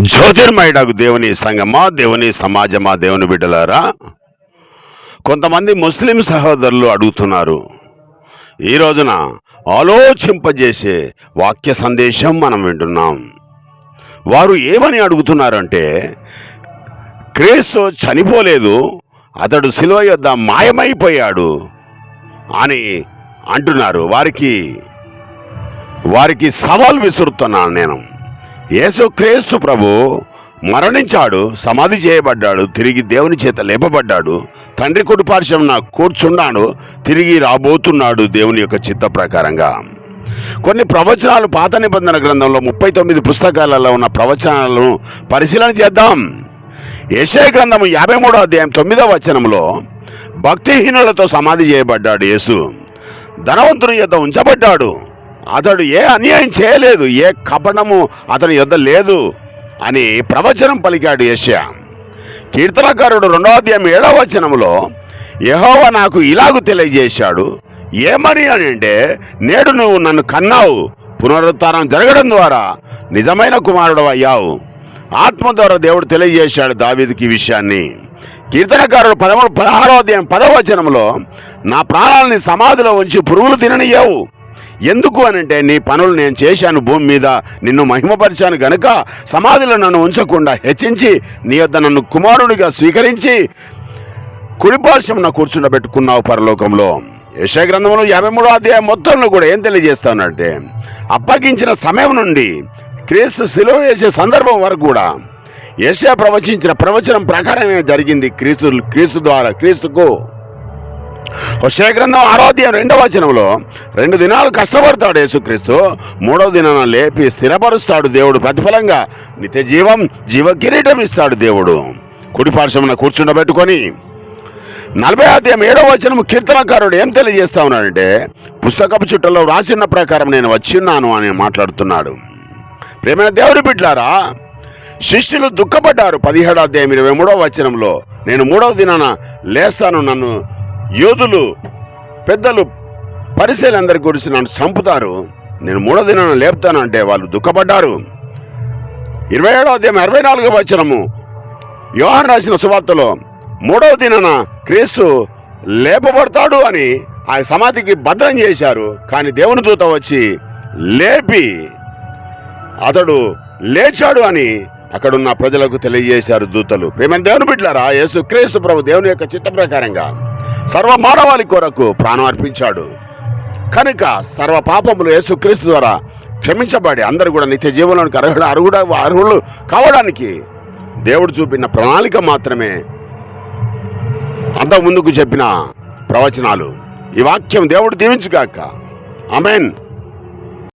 జ్యోతిర్మయుడకు దేవుని సంగమా దేవుని సమాజమా దేవుని బిడ్డలారా? కొంతమంది ముస్లిం సహోదరులు అడుగుతున్నారు ఈ రోజున ఆలోచింపజేసే వాక్య సందేశం మనం వింటున్నాం. వారు ఏమని అడుగుతున్నారంటే క్రీస్తు చనిపోలేదు అతడు శిలువ యొద్ద మాయమైపోయాడు అని అంటున్నారు. వారికి వారికి సవాల్ విసురుతున్నాను నేను. యేసుక్రీస్తు ప్రభు మరణించాడు సమాధి చేయబడ్డాడు తిరిగి దేవుని చేత లేపబడ్డాడు తండ్రి కుడిపార్శ్వం కూర్చున్నాడు తిరిగి రాబోతున్నాడు దేవుని యొక్క చిత్త ప్రకారంగా. కొన్ని ప్రవచనాలు పాత నిబంధన గ్రంథంలో ముప్పై తొమ్మిది పుస్తకాలలో ఉన్న ప్రవచనాలను పరిశీలన చేద్దాం. యశయ గ్రంథం యాభై మూడో అధ్యాయం తొమ్మిదవ వచనంలో భక్తిహీనులతో సమాధి చేయబడ్డాడు యేసు ధనవంతుని యొక్క ఉంచబడ్డాడు. అతడు ఏ అన్యాయం చేయలేదు ఏ కపటము అతని యొద్ద లేదు అని ప్రవచనం పలికాడు యశ్యా కీర్తనకారుడు రెండవ అధ్యాయం ఏడవ వచనములో యహోవా నాకు ఇలాగు తెలియజేశాడు ఏమని అని అంటే నేడు నువ్వు నన్ను కన్నావు పునరుత్నం జరగడం ద్వారా నిజమైన కుమారుడు అయ్యావు. ఆత్మ ద్వారా దేవుడు తెలియజేశాడు దావీదుకి ఈ విషయాన్ని. కీర్తనకారుడు పదమూడు పదహారో అధ్యాయం పదవచనంలో నా ప్రాణాలని సమాధిలో ఉంచి పురుగులు తిననియ్యావు ఎందుకు అనంటే నీ పనులు నేను చేశాను భూమి మీద నిన్ను మహిమపరిచాను గనుక సమాధిలో నన్ను ఉంచకుండా హెచ్చించి నీ యొద్ద నన్ను కుమారుడిగా స్వీకరించి కుడిపార్శ్వం కూర్చుండబెట్టుకున్నావు పరలోకంలో. యశ గ్రంథంలో యాభై మూడో అధ్యాయం మొత్తంలో కూడా ఏం తెలియజేస్తానంటే అప్పగించిన సమయం నుండి క్రీస్తు సిలువ వేసే సందర్భం వరకు కూడా యశ ప్రవచించిన ప్రవచనం ప్రకారమే జరిగింది క్రీస్తు క్రీస్తు ద్వారా క్రీస్తుకు. హుషయ గ్రంథం ఆరోధ్యం రెండవ వచనంలో రెండు దినాలు కష్టపడతాడు యేసుక్రీస్తు మూడవ దినాన లేపి స్థిరపరుస్తాడు దేవుడు ప్రతిఫలంగా. నిత్య జీవం జీవ కిరీటం ఇస్తాడు దేవుడు. కుడి పార్శ్వమున కూర్చుండబెట్టుకొని నలభై అధ్యాయం ఏడవ వచనం కీర్తనకారుడు ఏం తెలియజేస్తా ఉన్నాడంటే పుస్తకపు చుట్టలో రాసిన ప్రకారం నేను వచ్చిన్నాను అని మాట్లాడుతున్నాడు. ప్రేమైన దేవుడి బిడ్లారా శిష్యులు దుఃఖపడ్డారు పదిహేడో అధ్యాయం ఇరవై మూడవ వచనంలో నేను మూడవ దినాన లేస్తాను నన్ను యోధులు పెద్దలు పరిశీలందరి గురించి నన్ను చంపుతారు. నేను మూడో దినాన లేపుతాను అంటే వాళ్ళు దుఃఖపడ్డారు. ఇరవై ఏడో అధ్యాయం ఇరవై నాలుగో వచనము. యోహాన్ రాసిన సువార్తలో మూడవ దినాన క్రీస్తు లేపబడతాడు అని ఆ సమాధికి భద్రం చేశారు. కానీ దేవుని దూత వచ్చి లేపి అతడు లేచాడు అని అక్కడున్న ప్రజలకు తెలియజేశారు దూతలు. ప్రేమ దేవుని బిడ్డారా యేసు క్రీస్తు ప్రభు దేవుని యొక్క చిత్త ప్రకారంగా సర్వ మానవాళి కొరకు ప్రాణం అర్పించాడు కనుక సర్వ పాపములు యేసుక్రీస్తు ద్వారా క్షమించబడి అందరూ కూడా నిత్య జీవనానికి అర్హుడు అర్హుడు అర్హులు కావడానికి దేవుడు చూపిన ప్రణాళిక మాత్రమే అంత ముందుకు చెప్పిన ప్రవచనాలు. ఈ వాక్యం దేవుడు దీవించుగాక. ఆమెన్.